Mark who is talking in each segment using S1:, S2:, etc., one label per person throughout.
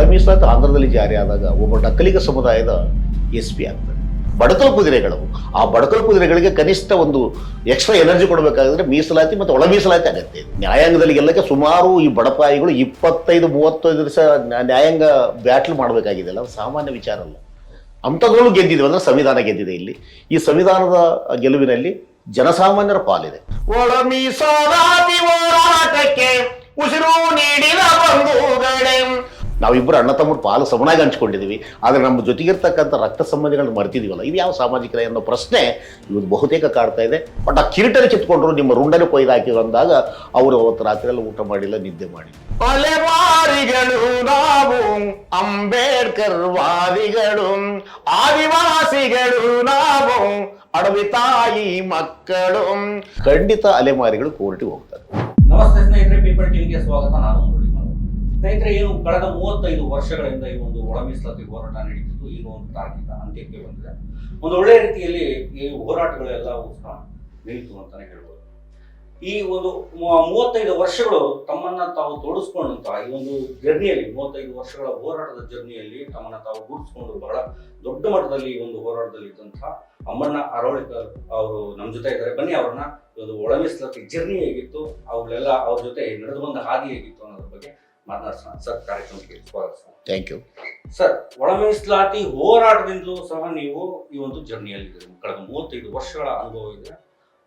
S1: ಒಳ ಮೀಸಲಾತಿ ಆಂಧ್ರದಲ್ಲಿ ಜಾರಿ ಆದಾಗ ಒಬ್ಬ ನಕಲಿಗ ಸಮುದಾಯದ ಎಸ್ ಪಿ ಆಗ್ತದೆ ಬಡಕಲ್ ಕುದುರೆಗಳು. ಆ ಬಡಕಲು ಕುದುರೆಗಳಿಗೆ ಕನಿಷ್ಠ ಒಂದು ಎಕ್ಸ್ಟ್ರಾ ಎನರ್ಜಿ ಕೊಡಬೇಕಾದ್ರೆ ಮೀಸಲಾತಿ ಮತ್ತು ಒಳ ಮೀಸಲಾತಿ ಆಗುತ್ತೆ ನ್ಯಾಯಾಂಗದಲ್ಲಿ ಎಲ್ಲಕ್ಕೆ ಸುಮಾರು ಈ ಬಡಪಾಯಿಗಳು ಇಪ್ಪತ್ತೈದು, ಮೂವತ್ತೈದು ದಿವಸ ನ್ಯಾಯಾಂಗ ಬ್ಯಾಟ್ಲ್ ಮಾಡಬೇಕಾಗಿದೆ ಅಲ್ಲ ಸಾಮಾನ್ಯ ವಿಚಾರ ಅಲ್ಲ. ಅಂಥದ್ರಲ್ಲೂ ಗೆದ್ದಿದ್ವಿ ಅಂದ್ರೆ ಸಂವಿಧಾನ ಗೆದ್ದಿದೆ ಇಲ್ಲಿ. ಈ ಸಂವಿಧಾನದ ಗೆಲುವಿನಲ್ಲಿ ಜನಸಾಮಾನ್ಯರ ಪಾಲಿದೆ. ಒಳ ಮೀಸಲಾತಿ ಉಸಿರು ನೀಡಿದ ಬಂಧುಗಳೇ. ನಾವಿಬ್ಬರು ಅಣ್ಣ ತಮ್ಮರು ಪಾಲು ಸಮನಾಗಿ ಹಂಚ್ಕೊಂಡಿದ್ದೀವಿ. ಆದರೆ ನಮ್ಮ ಜೊತೆಗಿರ್ತಕ್ಕಂಥ ರಕ್ತ ಸಂಬಂಧಿಗಳನ್ನ ಮರ್ತಿದೀವಲ್ಲ ಇದು ಯಾವ ಸಾಮಾಜಿಕ ಅನ್ನೋ ಪ್ರಶ್ನೆ ಇವತ್ತು ಬಹುತೇಕ ಕಾಡ್ತಾ ಇದೆ. ಬಟ್ ಆ ಕಿರೀಟನ ಕಿತ್ಕೊಂಡ್ರು ನಿಮ್ಮ ರುಂಡನ ಕೊಯ್ದು ಹಾಕಿ ಬಂದಾಗ ಅವರು ಅವತ್ತು ರಾತ್ರಿಯಲ್ಲಿ ಊಟ ಮಾಡಿಲ್ಲ ನಿದ್ದೆ ಮಾಡಿ ಅಲೆಮಾರಿಗಳು ನಾವು ಅಂಬೇಡ್ಕರ್ ವಾದಿಗಳು ಆದಿವಾಸಿಗಳು ನಾವು ಅಡವಿ ತಾಯಿ ಮಕ್ಕಳು. ಖಂಡಿತ ಅಲೆಮಾರಿಗಳು ಕೋರ್ಟಿಗೆ ಹೋಗ್ತಾರೆ.
S2: ನಮಸ್ತೆ ಸ್ನೇಹಿತರೆ ಪೀಪಲ್ ಟಿವಿಗೆ ಸ್ವಾಗತ. ನಾನು. ಸ್ನೇಹಿತರೆ, ಏನು ಕಳೆದ ಮೂವತ್ತೈದು ವರ್ಷಗಳಿಂದ ಈ ಒಂದು ಒಳ ಮೀಸಲಾತಿ ಹೋರಾಟ ನಡೀತಿತ್ತು ಈಗ ಒಂದು ತಾರ್ಕಿಕ ಅಂತ್ಯಕ್ಕೆ ಬಂದಿದೆ. ಒಂದು ಒಳ್ಳೆಯ ರೀತಿಯಲ್ಲಿ ಈ ಹೋರಾಟಗಳೆಲ್ಲ ಸಹ ನಿಲ್ತು ಅಂತಾನೆ ಹೇಳ್ಬೋದು. ಈ ಒಂದು ಮೂವತ್ತೈದು ವರ್ಷಗಳು ತಮ್ಮನ್ನ ತಾವು ತೋಡಿಸ್ಕೊಂಡಂತ ಈ ಒಂದು ಜರ್ನಿಯಲ್ಲಿ, ಮೂವತ್ತೈದು ವರ್ಷಗಳ ಹೋರಾಟದ ಜರ್ನಿಯಲ್ಲಿ ತಮ್ಮನ್ನ ತಾವು ಗುರುತಿಸ್ಕೊಂಡು ಬಹಳ ದೊಡ್ಡ ಮಟ್ಟದಲ್ಲಿ ಈ ಒಂದು ಹೋರಾಟದಲ್ಲಿ ಇದ್ದಂತಹ ಅಮ್ಮಣ್ಣ ಅರವಳಿಕರ್ ಅವರು ನಮ್ಮ ಜೊತೆ ಇದ್ದಾರೆ. ಬನ್ನಿ ಅವ್ರನ್ನ ಒಂದು ಒಳ ಮೀಸಲಾತಿ ಜರ್ನಿ ಹೇಗಿತ್ತು ಅವ್ರೆಲ್ಲ ಅವ್ರ ಜೊತೆ ನಡೆದು ಬಂದ ಹಾದಿ ಹೇಗಿತ್ತು ಅನ್ನೋದ್ರ ಬಗ್ಗೆ ಮಾತನಾಡ್ಸೋಣ ಸರ್ ಕಾರ್ಯಕ್ರಮಕ್ಕೆ ಸ್ವಾಗತ.
S1: ಥ್ಯಾಂಕ್ ಯು
S2: ಸರ್ ಒಳ ಮೀಸಲಾತಿ ಹೋರಾಟದಿಂದಲೂ ಸಹ ನೀವು ಈ ಒಂದು ಜರ್ನಿಯಲ್ಲಿ ಕಳೆದ ಮೂವತ್ತೈದು ವರ್ಷಗಳ ಅನುಭವ ಇದೆ.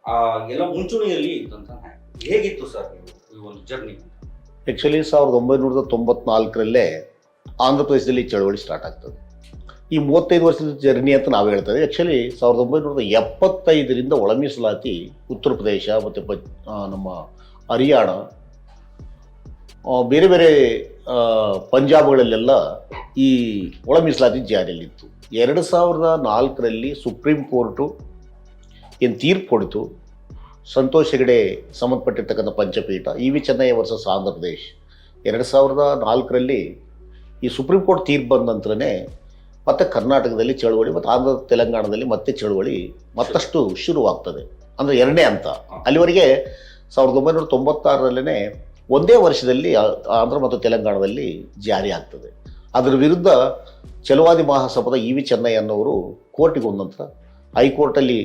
S2: ಆ ಎಲ್ಲ ಮುಂಚೂಣಿಯಲ್ಲಿ ಇದ್ದಂತ ಹೇಗಿತ್ತು ಸರ್ ನೀವು ಈ ಒಂದು ಜರ್ನಿ?
S1: ಆ್ಯಕ್ಚುಲಿ ಸಾವಿರದ ಒಂಬೈನೂರ ತೊಂಬತ್ನಾಲ್ಕರಲ್ಲೇ ಆಂಧ್ರ ಪ್ರದೇಶದಲ್ಲಿ ಚಳವಳಿ ಸ್ಟಾರ್ಟ್ ಆಗ್ತದೆ. ಈ ಮೂವತ್ತೈದು ವರ್ಷದ ಜರ್ನಿ ಅಂತ ನಾವು ಹೇಳ್ತೇವೆ. ಆ್ಯಕ್ಚುಲಿ ಸಾವಿರದ ಒಂಬೈನೂರ ಎಪ್ಪತ್ತೈದರಿಂದ ಒಳ ಮೀಸಲಾತಿ ಉತ್ತರ ಪ್ರದೇಶ ಮತ್ತು ನಮ್ಮ ಹರಿಯಾಣ ಬೇರೆ ಬೇರೆ ಪಂಜಾಬ್ಗಳಲ್ಲೆಲ್ಲ ಈ ಒಳ ಮೀಸಲಾತಿ ಜಾರಿಯಲ್ಲಿತ್ತು ಎರಡು ಸಾವಿರದ ನಾಲ್ಕರಲ್ಲಿ ಸುಪ್ರೀಂ ಕೋರ್ಟು ಏನು ತೀರ್ಪು ಕೊಡಿತು. ಸಂತೋಷ್ ಹೆಗಡೆ ಸಂಬಂಧಪಟ್ಟಿರ್ತಕ್ಕಂಥ ಪಂಚಪೀಠ E V Chennai versus Andhra Pradesh ಎರಡು ಸಾವಿರದ ನಾಲ್ಕರಲ್ಲಿ ಈ ಸುಪ್ರೀಂ ಕೋರ್ಟ್ ತೀರ್ಪು ಬಂದ ನಂತರನೇ ಮತ್ತೆ ಕರ್ನಾಟಕದಲ್ಲಿ ಚಳುವಳಿ ಮತ್ತು ಆಂಧ್ರ ತೆಲಂಗಾಣದಲ್ಲಿ ಮತ್ತೆ ಚಳುವಳಿ ಮತ್ತಷ್ಟು ಶುರುವಾಗ್ತದೆ. ಅಂದರೆ ಎರಡನೇ ಹಂತ. ಅಲ್ಲಿವರೆಗೆ ಸಾವಿರದ ಒಂಬೈನೂರ ತೊಂಬತ್ತಾರರಲ್ಲೇ ಒಂದೇ ವರ್ಷದಲ್ಲಿ ಆಂಧ್ರ ಮತ್ತು ತೆಲಂಗಾಣದಲ್ಲಿ ಜಾರಿ ಆಗ್ತದೆ. ಅದರ ವಿರುದ್ಧ ಚಲುವಾದಿ ಮಹಾಸಭದ ಇ ವಿ ಚೆನ್ನೈ ಅನ್ನೋರು ಕೋರ್ಟಿಗೆ ಹೋದ ನಂತರ ಹೈಕೋರ್ಟಲ್ಲಿ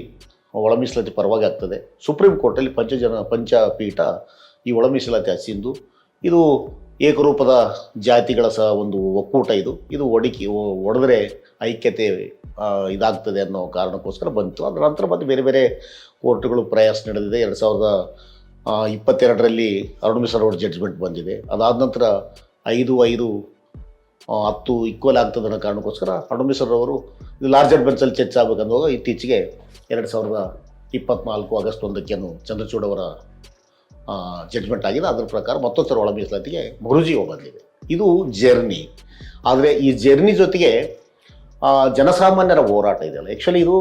S1: ಒಳ ಮೀಸಲಾತಿ ಪರವಾಗಿ ಆಗ್ತದೆ. ಸುಪ್ರೀಂ ಕೋರ್ಟಲ್ಲಿ ಪಂಚಜನ ಪಂಚಪೀಠ ಈ ಒಳ ಮೀಸಲಾತಿ ಹಸಿಂದು ಇದು ಏಕರೂಪದ ಜಾತಿಗಳ ಸಹ ಒಂದು ಒಕ್ಕೂಟ ಇದು. ಇದು ಒಡಿಕಿ ಒಡೆದ್ರೆ ಐಕ್ಯತೆ ಇದಾಗ್ತದೆ ಅನ್ನೋ ಕಾರಣಕ್ಕೋಸ್ಕರ ಬಂತು. ಅದರ ನಂತರ ಮತ್ತೆ ಬೇರೆ ಬೇರೆ ಕೋರ್ಟ್ಗಳು ಪ್ರಯಾಸ ನಡೆದಿದೆ. ಎರಡು ಸಾವಿರದ ಇಪ್ಪತ್ತೆರಡರಲ್ಲಿ ಅರುಣ್ ಮಿಶ್ರಾ ಅವ್ರ ಜಡ್ಜ್ಮೆಂಟ್ ಬಂದಿದೆ. ಅದಾದ ನಂತರ ಐದು ಐದು ಹತ್ತು ಈಕ್ವಲ್ ಆಗ್ತದೆ ಕಾರಣಕ್ಕೋಸ್ಕರ ಅರುಣ್ ಮಿಶ್ರಾ ಅವರು ಇದು ಲಾರ್ಜರ್ ಬೆಂಚಲ್ಲಿ ಚರ್ಚೆ ಆಗಬೇಕನ್ನುವಾಗ ಇತ್ತೀಚೆಗೆ ಎರಡು ಸಾವಿರದ ಇಪ್ಪತ್ನಾಲ್ಕು ಆಗಸ್ಟ್ ಒಂದಕ್ಕೇನು ಚಂದ್ರಚೂಡ್ ಅವರ ಜಡ್ಜ್ಮೆಂಟ್ ಆಗಿದೆ. ಅದರ ಪ್ರಕಾರ ಮತ್ತೊಂದು ಸಲ ಒಳ ಮೀಸಲಾತಿಗೆ ಮರುಜಿ ಬಂದಿದೆ. ಇದು ಜರ್ನಿ. ಆದರೆ ಈ ಜರ್ನಿ ಜೊತೆಗೆ ಜನಸಾಮಾನ್ಯರ ಹೋರಾಟ ಇದೆಯಲ್ಲ. ಆ್ಯಕ್ಚುಲಿ ಇದು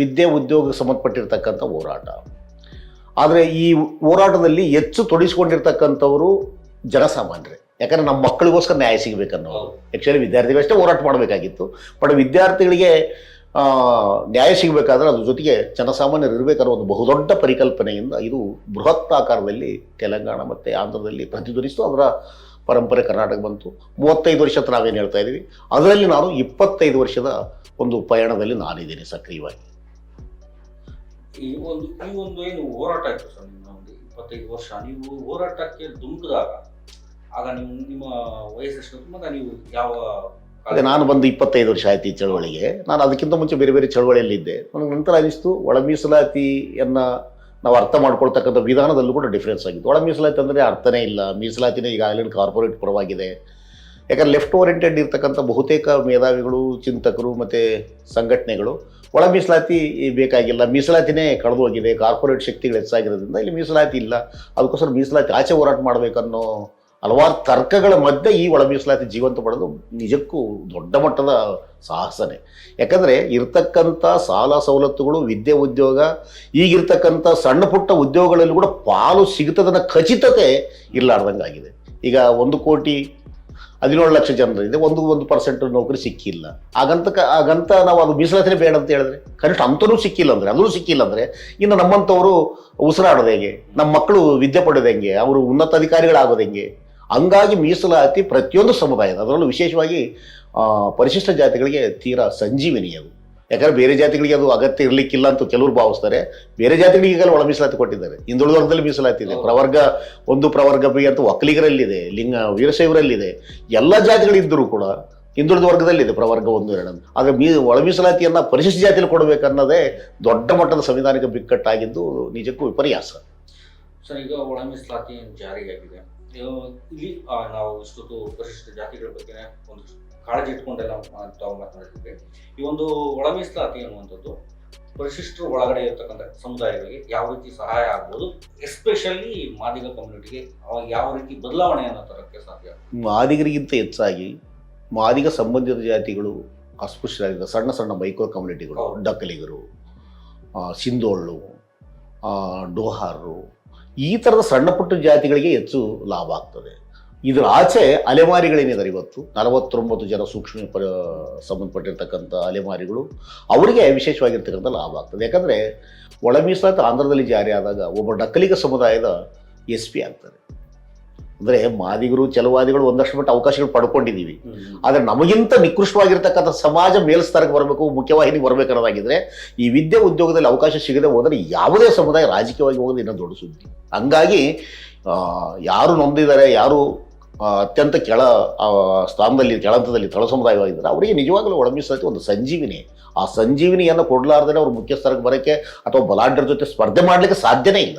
S1: ವಿದ್ಯೆ ಉದ್ಯೋಗ ಸಂಬಂಧಪಟ್ಟಿರ್ತಕ್ಕಂಥ ಹೋರಾಟ. ಆದರೆ ಈ ಹೋರಾಟದಲ್ಲಿ ಹೆಚ್ಚು ತೊಡಗಿಸ್ಕೊಂಡಿರ್ತಕ್ಕಂಥವರು ಜನಸಾಮಾನ್ಯರೇ. ಯಾಕಂದರೆ ನಮ್ಮ ಮಕ್ಕಳಿಗೋಸ್ಕರ ನ್ಯಾಯ ಸಿಗಬೇಕನ್ನೋ ಆ್ಯಕ್ಚುಲಿ ವಿದ್ಯಾರ್ಥಿಗಳಷ್ಟೇ ಹೋರಾಟ ಮಾಡಬೇಕಾಗಿತ್ತು. ಬಟ್ ವಿದ್ಯಾರ್ಥಿಗಳಿಗೆ ನ್ಯಾಯ ಸಿಗಬೇಕಾದ್ರೆ ಅದ್ರ ಜೊತೆಗೆ ಜನಸಾಮಾನ್ಯರು ಇರಬೇಕಾದ್ರೆ ಒಂದು ಬಹುದೊಡ್ಡ ಪರಿಕಲ್ಪನೆಯಿಂದ ಇದು ಬೃಹತ್ ಆಕಾರದಲ್ಲಿ ತೆಲಂಗಾಣ ಮತ್ತು ಆಂಧ್ರದಲ್ಲಿ ಪ್ರತಿಧ್ವನಿಸ್ತು. ಅದರ ಪರಂಪರೆ ಕರ್ನಾಟಕ ಬಂತು. ಮೂವತ್ತೈದು ವರ್ಷ ಅಂತ ನಾವೇನು ಹೇಳ್ತಾ ಇದ್ದೀವಿ. ಅದರಲ್ಲಿ ನಾನು ಇಪ್ಪತ್ತೈದು ವರ್ಷದ ಒಂದು ಪಯಣದಲ್ಲಿ ನಾನಿದ್ದೀನಿ ಸಕ್ರಿಯವಾಗಿ.
S2: ಈ ಒಂದು ಈ ಒಂದು ಏನು ಹೋರಾಟ ಇತ್ತು ಸರ್ ನಿಮ್ಮ ಒಂದು ಇಪ್ಪತ್ತೈದು ವರ್ಷ. ನೀವು ಹೋರಾಟಕ್ಕೆ ಧುಮುಕಿದಾಗ. ಆಗ ನಿಮ್ಮ ನಿಮ್ಮ ವಯಸ್ಸೆಷ್ಟು ಮತ್ತೆ ನೀವು ಯಾವ
S1: ಅದೇ ನಾನು ಬಂದು ಇಪ್ಪತ್ತೈದು ವರ್ಷ ಆಯ್ತು ಈ ಚಳವಳಿಗೆ. ನಾನು ಅದಕ್ಕಿಂತ ಮುಂಚೆ ಬೇರೆ ಬೇರೆ ಚಳವಳಿಯಲ್ಲಿದ್ದೆ. ನನಗೆ ನಂತರ ಅನಿಸ್ತು ಒಳ ಮೀಸಲಾತಿಯನ್ನು ನಾವು ಅರ್ಥ ಮಾಡ್ಕೊಳ್ತಕ್ಕಂಥ ವಿಧಾನದಲ್ಲೂ ಕೂಡ ಡಿಫ್ರೆನ್ಸ್ ಆಗಿತ್ತು. ಒಳ ಮೀಸಲಾತಿ ಅಂದರೆ ಅರ್ಥನೇ ಇಲ್ಲ. ಮೀಸಲಾತಿನೇ ಈಗಾಗಲೇ ಕಾರ್ಪೊರೇಟ್ ಪರವಾಗಿದೆ. ಯಾಕಂದ್ರೆ ಲೆಫ್ಟ್ ಓರಿಯೆಂಟೆಡ್ ಇರ್ತಕ್ಕಂಥ ಬಹುತೇಕ ಮೇಧಾವಿಗಳು, ಚಿಂತಕರು ಮತ್ತು ಸಂಘಟನೆಗಳು, ಒಳ ಮೀಸಲಾತಿ ಬೇಕಾಗಿಲ್ಲ. ಮೀಸಲಾತಿನೇ ಕಳೆದು ಹೋಗಿದೆ ಕಾರ್ಪೊರೇಟ್ ಶಕ್ತಿಗಳು ಹೆಚ್ಚಾಗಿರೋದ್ರಿಂದ ಇಲ್ಲಿ ಮೀಸಲಾತಿ ಇಲ್ಲ. ಅದಕ್ಕೋಸ್ಕರ ಮೀಸಲಾತಿ ಆಚೆ ಹೋರಾಟ ಮಾಡಬೇಕನ್ನೋ ಹಲವಾರು ತರ್ಕಗಳ ಮಧ್ಯೆ ಈ ಒಳ ಮೀಸಲಾತಿ ಜೀವಂತ ಪಡೆದು ನಿಜಕ್ಕೂ ದೊಡ್ಡ ಮಟ್ಟದ ಸಾಹಸನೆ. ಯಾಕಂದರೆ ಇರ್ತಕ್ಕಂಥ ಸಾಲ ಸವಲತ್ತುಗಳು, ವಿದ್ಯೆ ಉದ್ಯೋಗ, ಈಗಿರ್ತಕ್ಕಂಥ ಸಣ್ಣ ಪುಟ್ಟ ಉದ್ಯೋಗಗಳಲ್ಲಿ ಕೂಡ ಪಾಲು ಸಿಗ್ತದನ್ನ ಖಚಿತತೆ ಇರಲಾರ್ದಂಗಾಗಿದೆ. ಈಗ ಒಂದು ಕೋಟಿ ಹದಿನೇಳು ಲಕ್ಷ ಜನರಿದೆ ಒಂದು ಒಂದು ಪರ್ಸೆಂಟ್ ನೌಕರಿ ಸಿಕ್ಕಿಲ್ಲ. ಹಾಗಂತ ಹಾಗಂತ ನಾವು ಅದು ಮೀಸಲಾತಿನೇ ಬೇಡ ಅಂತ ಹೇಳಿದ್ರೆ? ಕನಿಷ್ಠ ಅಂತನೂ ಸಿಕ್ಕಿಲ್ಲ ಅಂದರೆ, ಅದೂ ಸಿಕ್ಕಿಲ್ಲ ಅಂದರೆ ಇನ್ನು ನಮ್ಮಂಥವರು ಉಸಿರಾಡೋದು ಹೇಗೆ? ನಮ್ಮ ಮಕ್ಕಳು ವಿದ್ಯೆ ಪಡೆಯೋದು ಹೆಂಗೆ? ಅವರು ಉನ್ನತ ಅಧಿಕಾರಿಗಳಾಗೋದು ಹೆಂಗೆ? ಹಂಗಾಗಿ ಮೀಸಲಾತಿ ಪ್ರತಿಯೊಂದು ಸಮುದಾಯದ, ಅದರಲ್ಲೂ ವಿಶೇಷವಾಗಿ ಪರಿಶಿಷ್ಟ ಜಾತಿಗಳಿಗೆ ತೀರಾ ಸಂಜೀವಿನಿ ಅದು ಯಾಕಂದ್ರೆ ಬೇರೆ ಜಾತಿಗಳಿಗೆ ಅದು ಅಗತ್ಯ ಇರಲಿಕ್ಕಿಲ್ಲ ಅಂತ ಕೆಲವರು ಭಾವಿಸ್ತಾರೆ. ಬೇರೆ ಜಾತಿಗಳಿಗೆ ಈಗಲೇ ಒಳ ಮೀಸಲಾತಿ ಕೊಟ್ಟಿದ್ದಾರೆ. ಹಿಂದುಳಿದ ವರ್ಗದಲ್ಲಿ ಮೀಸಲಾತಿ ಇದೆ ಪ್ರವರ್ಗ ಒಂದು ಪ್ರವರ್ಗ ಬಿ ಅಂತ ಒಕ್ಕಲಿಗರಲ್ಲಿದೆ ಲಿಂಗ ವೀರಶೈವರಲ್ಲಿದೆ. ಎಲ್ಲ ಜಾತಿಗಳಿದ್ದರೂ ಕೂಡ ಹಿಂದುಳಿದ ವರ್ಗದಲ್ಲಿದೆ ಪ್ರವರ್ಗ ಒಂದು ಎರಡು ಆದರೆ ಮೀ ಒಳ ಮೀಸಲಾತಿಯನ್ನು ಪರಿಶಿಷ್ಟ ಜಾತಿಯಲ್ಲಿ ಕೊಡಬೇಕನ್ನೋದೇ ದೊಡ್ಡ ಮಟ್ಟದ ಸಂವಿಧಾನಿಕ ಬಿಕ್ಕಟ್ಟಾಗಿದ್ದು ನಿಜಕ್ಕೂ ವಿಪರ್ಯಾಸ.
S2: ಸರ್ ಈಗ ಒಳ ಮೀಸಲಾತಿ ಜಾರಿಯಾಗಿದೆ ಇಲ್ಲಿ ನಾವು ಇಷ್ಟೊತ್ತು ಪರಿಶಿಷ್ಟ ಜಾತಿಗಳ ಬಗ್ಗೆ ಒಂದು ಕಾಳಜಿ ಇಟ್ಕೊಂಡೆಲ್ಲ ತಾವು ಮಾತನಾಡಿದ್ವಿ ಈ ಒಂದು ಒಳ ಮೀಸಲಾತಿ ಅನ್ನುವಂಥದ್ದು ಪರಿಶಿಷ್ಟರು ಒಳಗಡೆ ಇರತಕ್ಕಂಥ ಸಮುದಾಯಗಳಿಗೆ ಯಾವ ರೀತಿ ಸಹಾಯ ಆಗ್ಬೋದು ಎಸ್ಪೆಷಲಿ ಮಾದಿಗ ಕಮ್ಯುನಿಟಿಗೆ ಅವಾಗ ಯಾವ ರೀತಿ ಬದಲಾವಣೆಯನ್ನು ತರೋಕ್ಕೆ ಸಾಧ್ಯ
S1: ಮಾದಿಗರಿಗಿಂತ ಹೆಚ್ಚಾಗಿ ಮಾದಿಗ ಸಂಬಂಧಿತ ಜಾತಿಗಳು ಅಸ್ಪೃಶ್ಯರಾಗಿದ್ದ ಸಣ್ಣ ಸಣ್ಣ ಮೈಕ್ರೋ ಕಮ್ಯುನಿಟಿಗಳು. ಡಕ್ಕಲಿಗರು ಸಿಂಧೋಳ್ಳು ಡೋಹಾರರು ಈ ಥರದ ಸಣ್ಣ ಪುಟ್ಟ ಜಾತಿಗಳಿಗೆ ಹೆಚ್ಚು ಲಾಭ ಆಗ್ತದೆ. ಇದರ ಆಚೆ ಅಲೆಮಾರಿಗಳೇನಿದ್ದಾರೆ ಇವತ್ತು? ನಲವತ್ತೊಂಬತ್ತು ಜನ ಸೂಕ್ಷ್ಮ ಪ ಸಂಬಂಧಪಟ್ಟಿರ್ತಕ್ಕಂಥ ಅಲೆಮಾರಿಗಳು ಅವರಿಗೆ ವಿಶೇಷವಾಗಿರ್ತಕ್ಕಂಥ ಲಾಭ ಆಗ್ತದೆ. ಯಾಕಂದರೆ ಒಳ ಮೀಸಲಾತಿ ಆಂಧ್ರದಲ್ಲಿ ಜಾರಿ ಆದಾಗ ಒಬ್ಬ ಡಕ್ಕಲಿಗ ಸಮುದಾಯದ ಎಸ್ ಪಿ ಆಗ್ತಾರೆ. ಅಂದರೆ ಮಾದಿಗರು ಚಲವಾದಿಗಳು ಒಂದಷ್ಟು ಮಟ್ಟ ಅವಕಾಶಗಳು ಪಡ್ಕೊಂಡಿದ್ದೀವಿ. ಆದರೆ ನಮಗಿಂತ ನಿಕೃಷ್ಟವಾಗಿರ್ತಕ್ಕಂಥ ಸಮಾಜ ಮೇಲ್ಸ್ತರಕ್ಕೆ ಬರಬೇಕು ಮುಖ್ಯವಾಹಿನಿಗೆ ಬರಬೇಕನ್ನೋದಾಗಿದ್ದರೆ ಈ ವಿದ್ಯೆ ಉದ್ಯೋಗದಲ್ಲಿ ಅವಕಾಶ ಸಿಗದೆ ಹೋದರೆ ಯಾವುದೇ ಸಮುದಾಯ ರಾಜಕೀಯವಾಗಿ ಹೋಗೋದು ಇನ್ನೂ ದೊಡ್ಡ ಸುದ್ದಿ. ಹಂಗಾಗಿ ಯಾರು ನೊಂದಿದ್ದಾರೆ ಯಾರು ಅತ್ಯಂತ ಕೆಳ ಸ್ಥಾನದಲ್ಲಿ ಕೆಳಂತದಲ್ಲಿ ತಳ ಸಮುದಾಯವಾಗಿದ್ದಾರೆ. ಅವರಿಗೆ ನಿಜವಾಗಲೂ ಒಳಮಿಸಲಾತಿ ಒಂದು ಸಂಜೀವಿನಿ. ಆ ಸಂಜೀವಿನಿಯನ್ನು ಕೊಡಲಾರ್ದೇ ಅವರು ಮುಖ್ಯಸ್ಥರಿಗೆ ಬರೋಕ್ಕೆ ಅಥವಾ ಬಲಾಢ್ಯರ ಜೊತೆ ಸ್ಪರ್ಧೆ ಮಾಡಲಿಕ್ಕೆ ಸಾಧ್ಯನೇ ಇಲ್ಲ.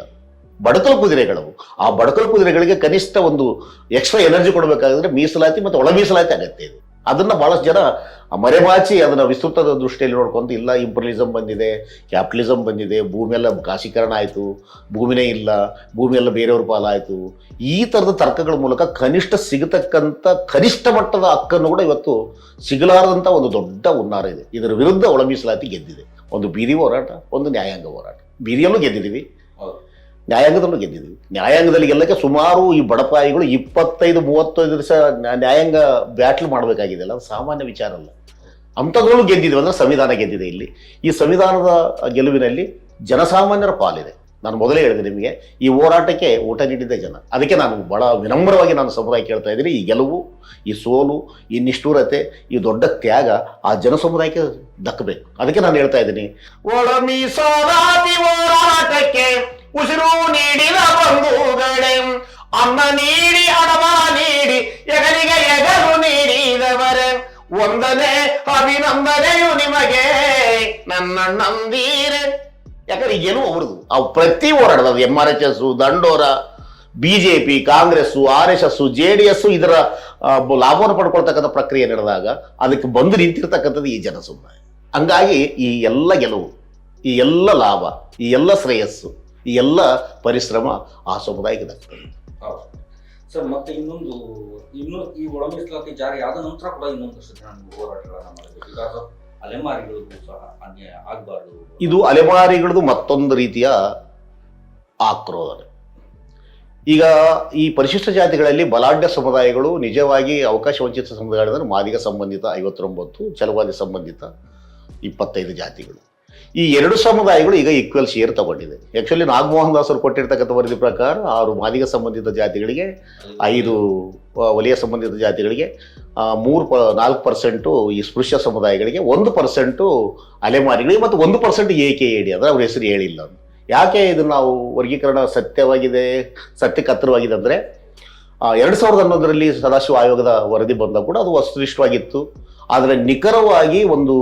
S1: ಬಡಕಲ್ ಕುದುರೆಗಳು. ಆ ಬಡಕಲ್ ಕುದುರೆಗಳಿಗೆ ಕನಿಷ್ಠ ಒಂದು ಎಕ್ಸ್ಟ್ರಾ ಎನರ್ಜಿ ಕೊಡಬೇಕಾದ್ರೆ ಮೀಸಲಾತಿ ಮತ್ತು ಒಳ ಮೀಸಲಾತಿ ಅಗತ್ಯ ಇದೆ. ಅದನ್ನ ಬಹಳಷ್ಟು ಜನ ಮರೆಮಾಚಿ ಅದನ್ನ ವಿಸ್ತೃತ ದೃಷ್ಟಿಯಲ್ಲಿ ನೋಡ್ಕೊಂತ, ಇಲ್ಲ ಇಂಪರ್ಲಿಸಮ್ ಬಂದಿದೆ ಕ್ಯಾಪಿಟಲಿಸಮ್ ಬಂದಿದೆ ಭೂಮಿ ಎಲ್ಲ ಖಾಸೀಕರಣ ಆಯಿತು, ಭೂಮಿನೇ ಇಲ್ಲ ಭೂಮಿ ಎಲ್ಲ ಬೇರೆಯವ್ರ ಪಾಲಾಯಿತು. ಈ ಥರದ ತರ್ಕಗಳ ಮೂಲಕ ಕನಿಷ್ಠ ಸಿಗತಕ್ಕಂಥ ಕನಿಷ್ಠ ಮಟ್ಟದ ಹಕ್ಕನ್ನು ಕೂಡ ಇವತ್ತು ಸಿಗಲಾರದಂಥ ಒಂದು ದೊಡ್ಡ ಹುನ್ನಾರ ಇದೆ. ಇದರ ವಿರುದ್ಧ ಒಳ ಮೀಸಲಾತಿ ಗೆದ್ದಿದೆ. ಒಂದು ಬೀದಿ ಹೋರಾಟ, ಒಂದು ನ್ಯಾಯಾಂಗ ಹೋರಾಟ. ಬೀದಿಯಲ್ಲೂ ಗೆದ್ದಿದ್ದೀವಿ. ನ್ಯಾಯಾಂಗದಲ್ಲೂ ಗೆದ್ದಿದ್ವಿ ನ್ಯಾಯಾಂಗದಲ್ಲಿ ಗೆಲ್ಲಕ್ಕೆ ಸುಮಾರು ಈ ಬಡಪಾಯಿಗಳು ಇಪ್ಪತ್ತೈದು, ಮೂವತ್ತೈದು ದಿವಸ ನ್ಯಾಯಾಂಗ ಬ್ಯಾಟ್ಲ್ ಮಾಡಬೇಕಾಗಿದೆ ಅಲ್ಲ ಸಾಮಾನ್ಯ ವಿಚಾರ ಅಲ್ಲ. ಅಂಥದ್ರಲ್ಲೂ ಗೆದ್ದಿದ್ವಿ ಅಂದರೆ ಸಂವಿಧಾನ ಗೆದ್ದಿದೆ ಇಲ್ಲಿ. ಈ ಸಂವಿಧಾನದ ಗೆಲುವಿನಲ್ಲಿ ಜನಸಾಮಾನ್ಯರ ಪಾಲಿದೆ. ನಾನು ಮೊದಲೇ ಹೇಳಿದೆ ನಿಮಗೆ, ಈ ಹೋರಾಟಕ್ಕೆ ಊಟ ನೀಡಿದ್ದೆ ಜನ. ಅದಕ್ಕೆ ನಾನು ಬಹಳ ವಿನಮ್ರವಾಗಿ ನಾನು ಸಮುದಾಯ ಕೇಳ್ತಾ ಇದ್ದೀನಿ, ಈ ಗೆಲುವು, ಈ ಸೋಲು, ಈ ನಿಷ್ಠೂರತೆ, ಈ ದೊಡ್ಡ ತ್ಯಾಗ ಆ ಜನ ಸಮುದಾಯಕ್ಕೆ ದಕ್ಕಬೇಕು. ಅದಕ್ಕೆ ನಾನು ಹೇಳ್ತಾ ಇದ್ದೀನಿ ಹೋರಾಟಕ್ಕೆ ಉಸಿರು ನೀಡಿದ ಬಂಧುಗಳೇ, ಅನ್ನ ನೀಡಿ ಹಣಮ ನೀಡಿ, ಎಗಲಿಗೆ ಎಗರು ನೀಡಿದವರೇ, ಒಂದನೇ ಅಭಿನಂದನೆಯು ನಿಮಗೆ ನನ್ನ ನಂದೀರೆ ಯಾಕಂದ್ರೆ ಏನು ಅವ್ರದ್ದು. ಅವು ಪ್ರತಿ ಹೋರಾಟದ M R H S Dandora B J P Congress, R S S J D S ಇದರ ಲಾಭವನ್ನು ಪಡ್ಕೊಳ್ತಕ್ಕಂಥ ಪ್ರಕ್ರಿಯೆ ನಡೆದಾಗ ಅದಕ್ಕೆ ಬಂದು ನಿಂತಿರ್ತಕ್ಕಂಥದ್ದು ಈ ಜನ ಸಮುದಾಯ ಹಂಗಾಗಿ ಈ ಎಲ್ಲ ಗೆಲುವು, ಈ ಎಲ್ಲ ಲಾಭ, ಈ ಎಲ್ಲ ಶ್ರೇಯಸ್ಸು, ಈ ಎಲ್ಲ ಪರಿಶ್ರಮ ಆ ಸಮುದಾಯಕ್ಕೆ
S2: ಸರ್, ಮತ್ತೆ ಇನ್ನೊಂದು, ಇನ್ನು ಈ ಒಳ ಜಾರಿ ಆದ ನಂತರ ಕೂಡ ಇನ್ನೊಂದು ಹೋರಾಟಗಳನ್ನ ಆಫ್ ಅಲೆಮಾರಿಗಳಿಗೂ ಸಹ ಅನ್ಯಾಯ
S1: ಇದು ಅಲೆಮಾರಿಗಳದ್ದು ಮತ್ತೊಂದು ರೀತಿಯ ಆಕ್ರೋಧನೆ ಈಗ ಈ ಪರಿಶಿಷ್ಟ ಜಾತಿಗಳಲ್ಲಿ ಬಲಾಢ್ಯ ಸಮುದಾಯಗಳು ನಿಜವಾಗಿ ಅವಕಾಶ ವಂಚಿತ ಸಮುದಾಯ ಮಾದಿಗ ಸಂಬಂಧಿತ ಐವತ್ತೊಂಬತ್ತು ಚಲವಾದಿ ಸಂಬಂಧಿತ ಇಪ್ಪತ್ತೈದು ಜಾತಿಗಳು. ಈ ಎರಡು ಸಮುದಾಯಗಳು ಈಗ ಈಕ್ವಲ್ ಶೇರ್ ತಗೊಂಡಿದೆ ಆ್ಯಕ್ಚುಲಿ ನಾಗಮೋಹನ್ ದಾಸರು ಕೊಟ್ಟಿರ್ತಕ್ಕಂಥ ವರದಿ ಪ್ರಕಾರ ಆರು ಮಾದಿಗ ಸಂಬಂಧಿತ ಜಾತಿಗಳಿಗೆ ಐದು ವಲಯ ಸಂಬಂಧಿತ ಜಾತಿಗಳಿಗೆ ಮೂರು ಪ, ನಾಲ್ಕು ಪರ್ಸೆಂಟು ಈ ಸ್ಪೃಶ್ಯ ಸಮುದಾಯಗಳಿಗೆ, ಒಂದು ಪರ್ಸೆಂಟು ಅಲೆಮಾರಿಗಳಿಗೆ ಮತ್ತು ಒಂದು ಪರ್ಸೆಂಟ್ ಎ ಕೆ ಎ ಅಂದರೆ ಅವ್ರ ಹೆಸರು ಹೇಳಿಲ್ಲ ಯಾಕೆ ಇದು ನಾವು ವರ್ಗೀಕರಣ ಸತ್ಯವಾಗಿದೆ ಸತ್ಯಕ್ಕೆ ಹತ್ತಿರವಾಗಿದೆ ಅಂದರೆ ಎರಡು ಸಾವಿರದ ಹನ್ನೊಂದರಲ್ಲಿ ಸದಾಶಿವ ಆಯೋಗದ ವರದಿ ಬಂದಾಗ ಕೂಡ ಅದು ವಸ್ತುನಿಷ್ಠವಾಗಿತ್ತು ಆದರೆ ನಿಖರವಾಗಿ ಒಂದು